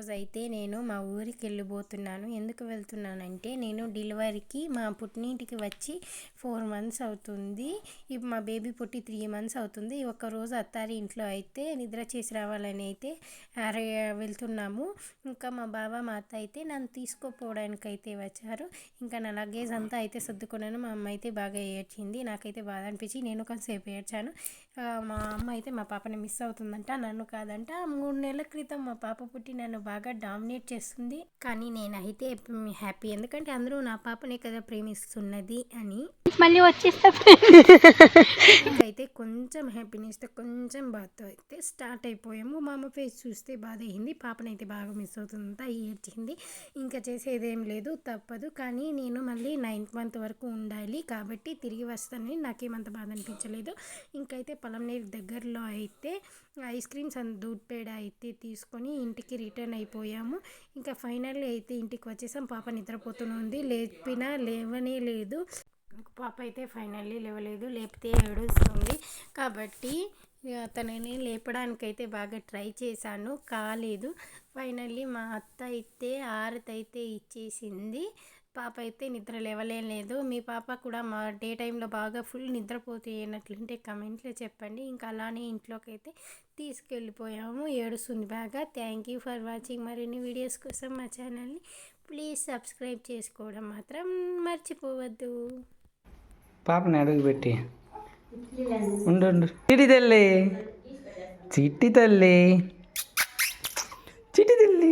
రోజు అయితే నేను మా ఊరికి వెళ్ళిపోతున్నాను ఎందుకు వెళ్తున్నానంటే నేను డెలివరీకి మా పుట్టినింటికి వచ్చి ఫోర్ మంత్స్ అవుతుంది. ఇప్పుడు మా బేబీ పుట్టి త్రీ మంత్స్ అవుతుంది. ఒక రోజు అత్తారి ఇంట్లో అయితే నిద్ర చేసి రావాలని అయితే వెళ్తున్నాము. ఇంకా మా బావ మా అత్త అయితే నన్ను తీసుకుపోవడానికి అయితే వచ్చారు. ఇంకా నా లగేజ్ అంతా అయితే సర్దుకున్నాను. మా అమ్మ అయితే బాగా ఏడ్చింది. నాకైతే బాధ అనిపించి నేను కొంతసేపు ఏడ్చాను. మా అమ్మ అయితే మా పాపని మిస్ అవుతుందంట నన్ను కాదంట. మూడు నెలల క్రితం మా పాప పుట్టి నన్ను బాగా డామినేట్ చేస్తుంది. కానీ నేనైతే హ్యాపీ. ఎందుకంటే అందరూ నా పాపనే కదా ప్రేమిస్తున్నది అని. మళ్ళీ వచ్చేస్తా. కొంచెం హ్యాపీనెస్తో కొంచెం బాధతో అయితే స్టార్ట్ అయిపోయాము. మా అమ్మ ఫేస్ చూస్తే బాధ అయింది పాపనైతే బాగా మిస్ అవుతుందంతా ఏడ్చింది. ఇంకా చేసేదేం లేదు తప్పదు. కానీ నేను మళ్ళీ నైన్త్ మంత్ వరకు ఉండాలి కాబట్టి తిరిగి వస్తానని నాకేమంత బాధ అనిపించలేదు. ఇంకైతే పొలంనేరు దగ్గరలో అయితే ఐస్ క్రీమ్స్ అండ్ దూద్ పేడ అయితే తీసుకొని ఇంటికి రిటర్న్ అయిపోయాము. ఇంకా ఫైనల్లీ అయితే ఇంటికి వచ్చేసాం. పాప నిద్రపోతూనే ఉంది. లేపినా లేవనే లేదు. పాప అయితే ఫైనల్లీ లేవలేదు లేపితే ఏడుస్తుంది. కాబట్టి తనని లేపడానికైతే బాగా ట్రై చేశాను కాలేదు. ఫైనల్లీ మా అత్త అయితే ఆరతి అయితే ఇచ్చేసింది. పాప అయితే నిద్ర లేవలేదు మీ పాప కూడా మా డే టైంలో బాగా ఫుల్ నిద్రపోతున్నట్లుంటే కమెంట్లో చెప్పండి. ఇంకా అలానే ఇంట్లోకి అయితే తీసుకెళ్ళిపోయాము. ఏడుస్తుంది బాగా. థ్యాంక్ యూ ఫర్ వాచింగ్ మరిన్ని వీడియోస్ కోసం మా ఛానల్ని ప్లీజ్ సబ్స్క్రైబ్ చేసుకోవడం మాత్రం మర్చిపోవద్దు. పాపని అడుగు పెట్టి ఉండు ఉండు. చిట్టి తల్లి చిట్టి తల్లి చిట్టి తల్లి